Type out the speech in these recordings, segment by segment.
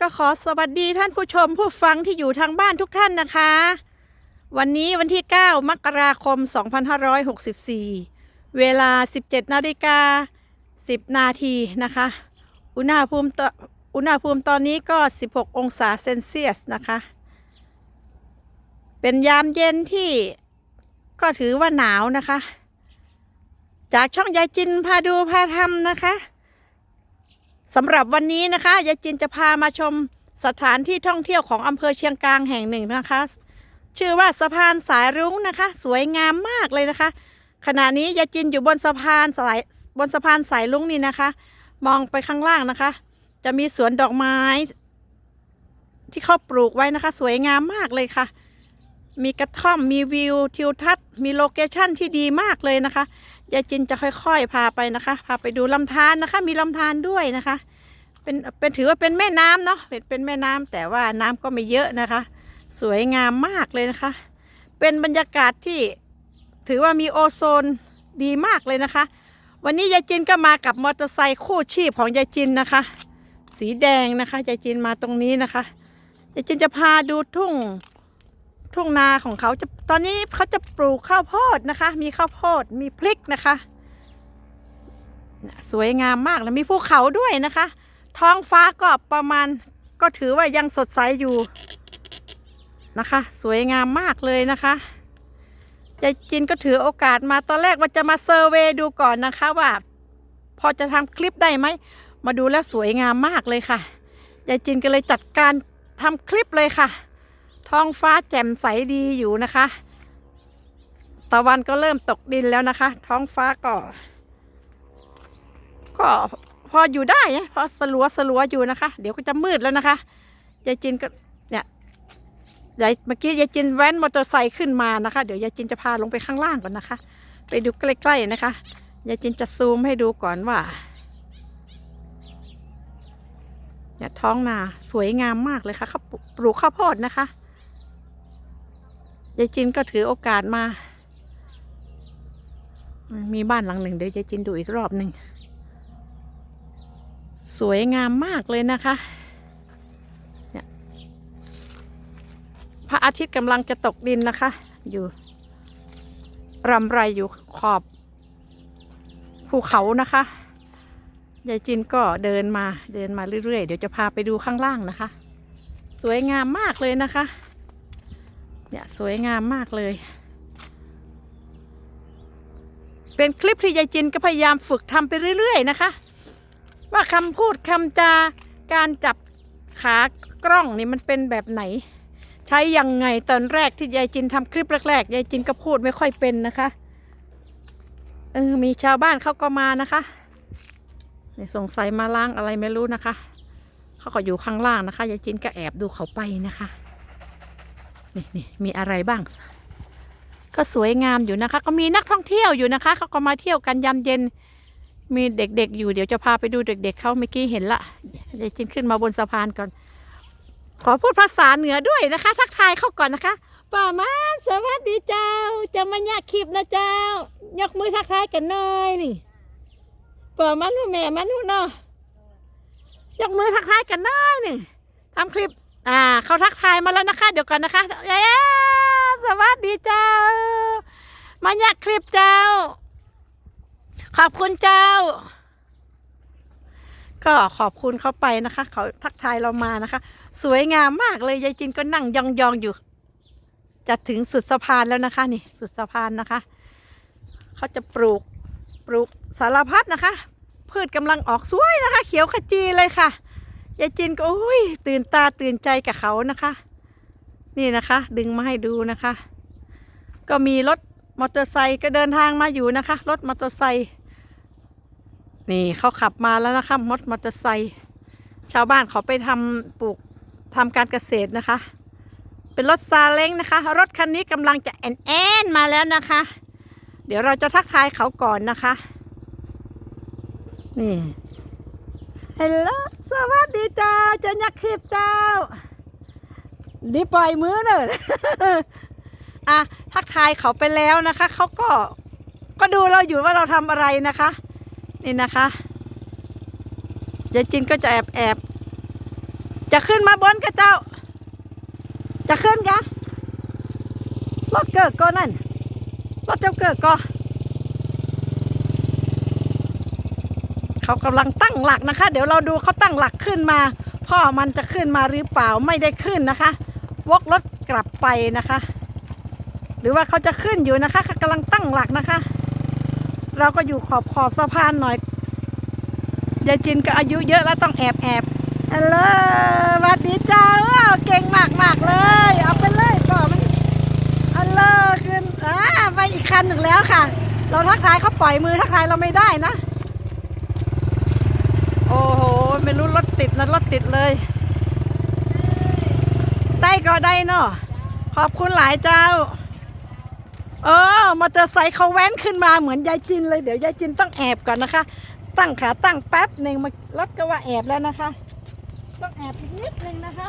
ก็ขอสวัสดีท่านผู้ชมผู้ฟังที่อยู่ทางบ้านทุกท่านนะคะ วันนี้วันที่ 9 มกราคม 2564 เวลา 17นาฬิกา 10 นาทีนะคะ อุณหภูมิตอุณหภูมิตอนนี้ก็ 16 องศาเซนเซียสนะคะ เป็นยามเย็นที่ก็ถือว่าหนาวนะคะ จากช่องยายจินพาดูพาทำนะคะ สำหรับวันนี้นะคะยายจินจะพามาชมสถานที่ท่องเที่ยวของอำเภอเชียงกลางแห่งหนึ่งนะคะ ชื่อว่าสะพานสายรุ้งนะคะ สวยงามมากเลยนะคะ ขณะนี้ยายจินอยู่บนสะพานสายบนสะพานสายรุ้งนี่นะคะ มองไปข้างล่างนะคะ จะมีสวนดอกไม้ ที่เขาปลูกไว้นะคะ สวยงามมากเลยค่ะ มีกระท่อมมีวิวทิวทัศน์มีโลเคชั่นที่ดีมากเลยนะคะ ยายจินจะค่อยๆ พาไปนะคะ พาไปดูลำธารนะคะ มีลำธารด้วยนะคะ เป็นเป็นถือว่าเป็นแม่น้ำเนาะเป็นเป็นแม่น้ำแต่ว่าน้ำก็ไม่เยอะนะคะ สวยงามมากเลยนะคะ เป็นบรรยากาศที่ถือว่ามีโอโซนดีมากเลยนะคะ วันนี้ยายจินก็มากับมอเตอร์ไซค์คู่ชีพของยายจินนะคะ สีแดงนะคะยายจินมาตรงนี้นะคะยายจินจะพาดูทุ่ง ทุ่งนาของเขาจะตอนนี้เขาจะปลูกข้าวโพดนะคะ มีข้าวโพดมีพริกนะคะสวยงามมากเลยมีภูเขาด้วยนะคะ ท้องฟ้าก็ประมาณก็ถือว่ายังสดใสอยู่นะคะ สวยงามมากเลยนะคะยายจินก็ถือโอกาสมาตอนแรกว่าจะมาเซอร์เวดูก่อนนะคะว่า พอจะทำคลิปได้ไหม มาดูแล้วสวยงามมากเลยค่ะยายจินก็เลยจัดการทำคลิปเลยค่ะ ท้องฟ้าแจ่มใสดีอยู่นะคะ ตะวันก็เริ่มตกดินแล้วนะคะ ท้องฟ้าก็ ก็พออยู่ได้นะพอสลัวสลัวอยู่นะคะ เดี๋ยวก็จะมืดแล้วนะคะยายจินก็เนี่ยยายเมื่อกี้ยายจินแว้นมอเตอร์ไซค์ขึ้นมานะคะ เดี๋ยวยายจินจะพาลงไปข้างล่างก่อนนะคะ ไปดูใกล้ๆนะคะยายจินจะซูมให้ดูก่อนว่าเนี่ยท้องนาสวยงามมากเลยค่ะเขาปลูกข้าวโพดนะคะ ยายจินก็ถือโอกาสมา มีบ้านหลังหนึ่งเดี๋ยวยายจินดูอีกรอบหนึ่ง สวยงามมากเลยนะคะเนี่ยพระอาทิตย์กำลังจะตกดินนะคะ อยู่รำไรอยู่ขอบภูเขานะคะยายจินก็เดินมาเดินมาเรื่อยๆ เดี๋ยวจะพาไปดูข้างล่างนะคะ สวยงามมากเลยนะคะ เนี่ยสวยงามมากเลย เป็นคลิปที่ยายจินก็พยายามฝึกทำไปเรื่อย ๆ นะคะ ว่าคำพูดคำจาการจับขากล้องนี่มันเป็นแบบไหน ใช้ยังไงตอนแรกที่ยายจินทำคลิปแรกๆยายจินก็พูดไม่ค่อยเป็นนะคะเออมีชาวบ้านเขาก็มานะคะนี่สงสัยมาล้างอะไรไม่รู้นะคะ เขาก็อยู่ข้างล่างนะคะยายจินก็แอบดูเขาไปนะคะ นี่นี่มีอะไรบ้าง ก็สวยงามอยู่นะคะ ก็มีนักท่องเที่ยวอยู่นะคะ เขาก็มาเที่ยวกันยามเย็น มีเด็กๆ อยู่เดี๋ยวจะพาไปดูเด็ก ๆเขาเมื่อกี้เห็นละเดี๋ยวจินขึ้นมาบนสะพานก่อน ขอพูดภาษาเหนือด้วยนะคะ ทักทายเขาก่อนนะคะป้ามานสวัสดีเจ้า จะมาแยกคลิปนะเจ้า ยกมือทักทายกันหน่อยนี่ป้ามันแม่มันเนาะยกมือทักทายกันหน่อยหนึ่งทำคลิป อ่าเขาทักทายมาแล้วนะคะ เดี๋ยวก่อนนะคะเย้สวัสดีเจ้า มาแยกคลิปเจ้า ขอบคุณเจ้า ก็ขอบคุณเขาไปนะคะ เขาทักทายเรามานะคะ สวยงามมากเลยยายจินก็นั่งยองๆอยู่ จะถึงสุดสะพานแล้วนะคะ นี่ สุดสะพานนะคะ เขาจะปลูกปลูกสารพัดนะคะ พืชกำลังออกสวยนะคะ เขียวขจีเลยค่ะ ยายจินก็โอ้ยตื่นตาตื่นใจกับเขานะคะ นี่นะคะ ดึงมาให้ดูนะคะ ก็มีรถมอเตอร์ไซค์ก็เดินทางมาอยู่นะคะ รถมอเตอร์ไซค์นี่เขาขับมาแล้วนะคะมดมอเตอร์ไซค์ชาวบ้านเขาไปทำปลูกทำการเกษตรนะคะ เป็นรถซาเล้งนะคะ รถคันนี้กำลังจะแอนแอนมาแล้วนะคะ เดี๋ยวเราจะทักทายเขาก่อนนะคะ นี่ ฮลโหลสวัสดีเจ้าจะยักคลิปเจ้า ดีปล่อยมือเนอะอะทักทายเขาไปแล้วนะคะ เขาก็ก็ดูเราอยู่ว่าเราทำอะไรนะคะ นี่นะคะยายจินก็จะแอบแอบจะขึ้นมาบนกับเจ้า จะขึ้นกะรถเกิดก็นั่นรถเจ้าเกิดก็ เขากำลังตั้งหลักนะคะ เดี๋ยวเราดูเขาตั้งหลักขึ้นมา พ่อมันจะขึ้นมาหรือเปล่าไม่ได้ขึ้นนะคะ วกรถกลับไปนะคะ หรือว่าเขาจะขึ้นอยู่นะคะเขากำลังตั้งหลักนะคะ เราก็อยู่ขอบขอบสะพานหน่อยยายจินก็อายุเยอะแล้วต้องแอบแอบฮัลโหลสวัสดีจ้าว้าวเก่งมากมากเลย เอาไปเลยก่อนมันฮัลโหลขึ้นอ่าไปอีกคันหนึ่งแล้วค่ะ เราทักทายเขาปล่อยมือทักทายเราไม่ได้นะ ไม่รู้รถติดนะรถติดเลย ได้ก็ได้เนาะขอบคุณหลายเจ้า เออมอเตอร์ไซค์เขาแว้นขึ้นมาเหมือนยายจินเลยเดี๋ยวยายจินต้องแอบก่อนนะคะ ตั้งขาตั้งแป๊บหนึ่งมารถก็ว่าแอบแล้วนะคะ ต้องแอบอีกนิดนึงนะคะ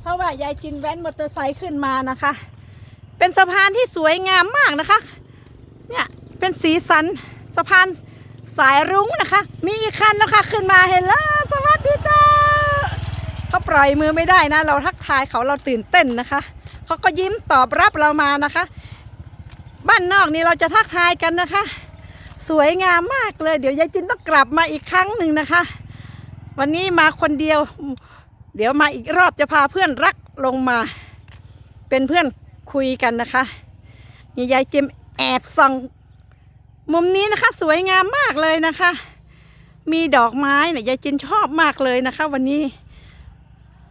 เพราะว่ายายจินแว้นมอเตอร์ไซค์ขึ้นมานะคะ เป็นสะพานที่สวยงามมากนะคะ เนี่ยเป็นสีสันสะพานสายรุ้งนะคะ มีอีกคันแล้วค่ะขึ้นมาเห็นแล้วสวัสดีจ้าเขาปล่อยมือไม่ได้นะ เราทักทายเขาเราตื่นเต้นนะคะเขาก็ยิ้มตอบรับเรามานะคะ บ้านนอกนี่เราจะทักทายกันนะคะ สวยงามมากเลย เดี๋ยวยายจินต้องกลับมาอีกครั้งหนึ่งนะคะ วันนี้มาคนเดียว เดี๋ยวมาอีกรอบจะพาเพื่อนรักลงมา เป็นเพื่อน คุยกันนะคะนี่ยายจิมแอบส่องมุมนี้นะคะ สวยงามมากเลยนะคะ มีดอกไม้เนี่ยยายจินชอบมากเลยนะคะ วันนี้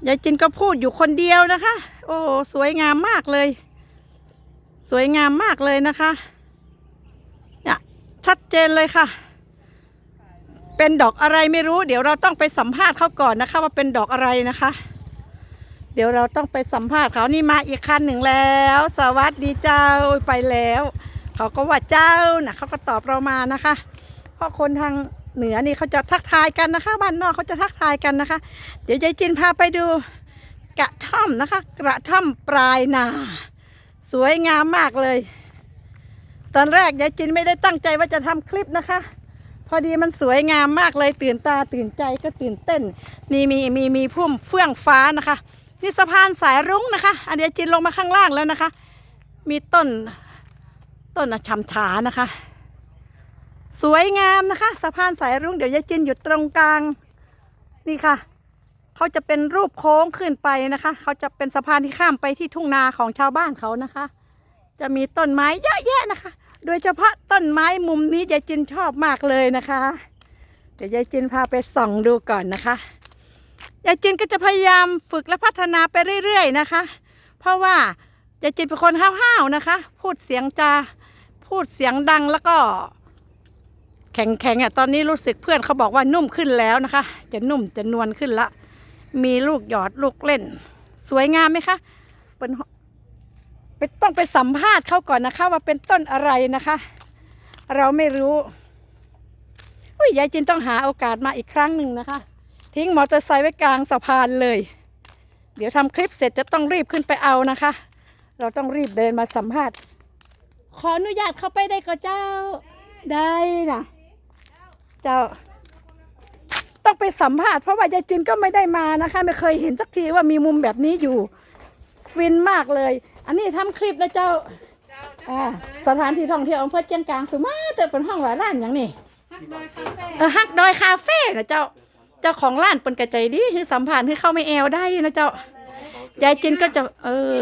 ยายจินก็พูดอยู่คนเดียวนะคะ โอ้สวยงามมากเลย สวยงามมากเลยนะคะเนี่ยชัดเจนเลยค่ะ เป็นดอกอะไรไม่รู้ เดี๋ยวเราต้องไปสัมภาษณ์เขาก่อนนะคะ ว่าเป็นดอกอะไรนะคะ เดี๋ยวเราต้องไปสัมภาษณ์เขานี่มาอีกคันหนึ่งแล้ว สวัสดีเจ้าไปแล้ว เขาก็ว่าเจ้านะเขาก็ตอบเรามานะคะ เพราะคนทางเหนือนี่เขาจะทักทายกันนะคะ บ้านนอกเขาจะทักทายกันนะคะ เดี๋ยวยายจินพาไปดูกระท่อมนะคะ กระท่อมปลายนา สวยงามมากเลย ตอนแรกยายจินไม่ได้ตั้งใจว่าจะทำคลิปนะคะ พอดีมันสวยงามมากเลยตื่นตาตื่นใจก็ตื่นเต้น นี่มีมีมีพุ่มเฟื่องฟ้านะคะ นี่สะพานสายรุ้งนะคะ อันเดียจินลงมาข้างล่างแล้วนะคะ มีต้นต้นชำฉานะคะ สวยงามนะคะ สะพานสายรุ้งเดี๋ยวยายจินอยู่ตรงกลาง นี่ค่ะเขาจะเป็นรูปโค้งขึ้นไปนะคะ เขาจะเป็นสะพานที่ข้ามไปที่ทุ่งนาของชาวบ้านเขานะคะ จะมีต้นไม้เยอะแยะนะคะ โดยเฉพาะต้นไม้มุมนี้ยายจินชอบมากเลยนะคะ เดี๋ยวยายจินพาไปส่องดูก่อนนะคะ ยายจินก็จะพยายามฝึกและพัฒนาไปเรื่อยๆนะคะ เพราะว่ายายจินเป็นคนห้าวๆนะคะ พูดเสียงจาพูดเสียงดังแล้วก็ แข็งๆอะตอนนี้รู้สึกเพื่อนเขาบอกว่านุ่มขึ้นแล้วนะคะ จะนุ่มจะนวลขึ้นละ มีลูกหยอดลูกเล่น สวยงามไหมคะเป็นไปต้องไปสัมภาษณ์เขาก่อนนะคะ ว่าเป็นต้นอะไรนะคะ เราไม่รู้อุ้ยยายจินต้องหาโอกาสมาอีกครั้งหนึ่งนะคะ ทิ้งมอเตอร์ไซค์ไว้กลางสะพานเลย เดี๋ยวทำคลิปเสร็จจะต้องรีบขึ้นไปเอานะคะ เราต้องรีบเดินมาสัมภาษณ์ ขออนุญาตเข้าไปได้ก็เจ้า ได้นะเจ้า ต้องไปสัมภาษณ์เพราะว่ายายจินก็ไม่ได้มานะคะ ไม่เคยเห็นสักทีว่ามีมุมแบบนี้อยู่ ฟินมากเลย อันนี้ทำคลิปนะเจ้าอ่าสถานที่ท่องเที่ยวอำเภอเจียงกลางสุมาแต่เป็นห้องหวานร้านอย่างนี้ฮักดอยคาเฟ่เออฮักดอยคาเฟ่นะเจ้า เจ้าของร้านเป็นกระใจดีคือสัมผัสให้เข้าไม่แอวได้นะเจ้ายายจินก็จะเออ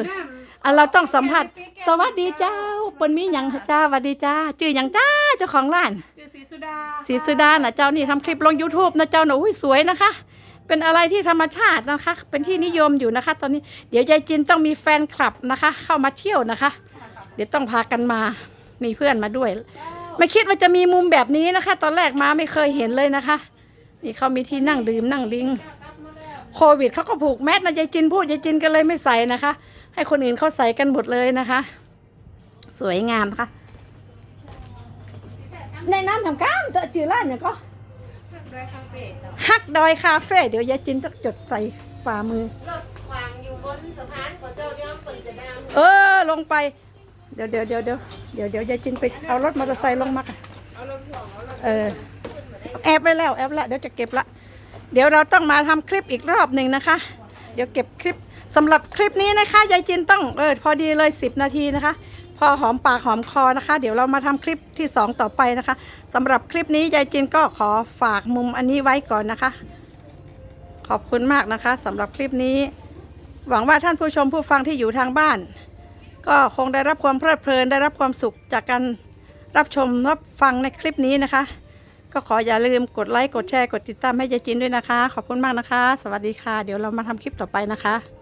อะเราต้องสัมผัสสวัสดีเจ้าเปิ้นมีหยังจ้าสวัสดีจ้าชื่อหยังจ้าเจ้าของร้านคือสีสุดาสีสุดานะเจ้านี่ทำคลิปลง YouTube นะเจ้าหนูอุ้ยสวยนะคะ เป็นอะไรที่ธรรมชาตินะคะ เป็นที่นิยมอยู่นะคะ ตอนนี้เดี๋ยวยายจินต้องมีแฟนคลับนะคะ เข้ามาเที่ยวนะคะ เดี๋ยวต้องพากันมามีเพื่อนมาด้วย ไม่คิดว่าจะมีมุมแบบนี้นะคะ ตอนแรกมาไม่เคยเห็นเลยนะคะ นี่เขามีที่นั่งดื่มนั่งลิงโควิดเขาก็ผูกแมสนะยายจินพูดยายจินก็เลยไม่ใส่นะคะ ให้คนอื่นเขาใส่กันหมดเลยนะคะ สวยงามค่ะ ในน้ำทำก้ารเจอจือร้านอย่างก็ฮักดอยคาเฟ่เดี๋ยวยายจินจะจดใส่ฝ่ามือรถขวางอยู่บนสะพานก็เจ้าเรื่องเปิดจะดังเออลงไปเดี๋ยวเดี๋ยวเดี๋ยวเดี๋ยวเดี๋ยวเดี๋ยวยายจินไปเอารถมอเตอร์ไซค์ลงมาค่ะเออ แอบไปแล้วแอบละเดี๋ยวจะเก็บละ เดี๋ยวเราต้องมาทำคลิปอีกรอบหนึ่งนะคะ เดี๋ยวเก็บคลิปสำหรับคลิปนี้นะคะยายจินต้องเออพอดีเลย 10 นาทีนะคะ พอหอมปากหอมคอนะคะ เดี๋ยวเรามาทำคลิปที่ 2 ต่อไปนะคะสำหรับคลิปนี้ยายจินก็ขอฝากมุมอันนี้ไว้ก่อนนะคะ ขอบคุณมากนะคะสำหรับคลิปนี้ หวังว่าท่านผู้ชมผู้ฟังที่อยู่ทางบ้าน ก็คงได้รับความเพลิดเพลินได้รับความสุขจากการรับชมรับฟังในคลิปนี้นะคะ ก็ขออย่าลืมกดไลค์ กดแชร์ กดติดตามให้ยายจินด้วยนะคะ ขอบคุณมากนะคะ สวัสดีค่ะ เดี๋ยวเรามาทำคลิปต่อไปนะคะ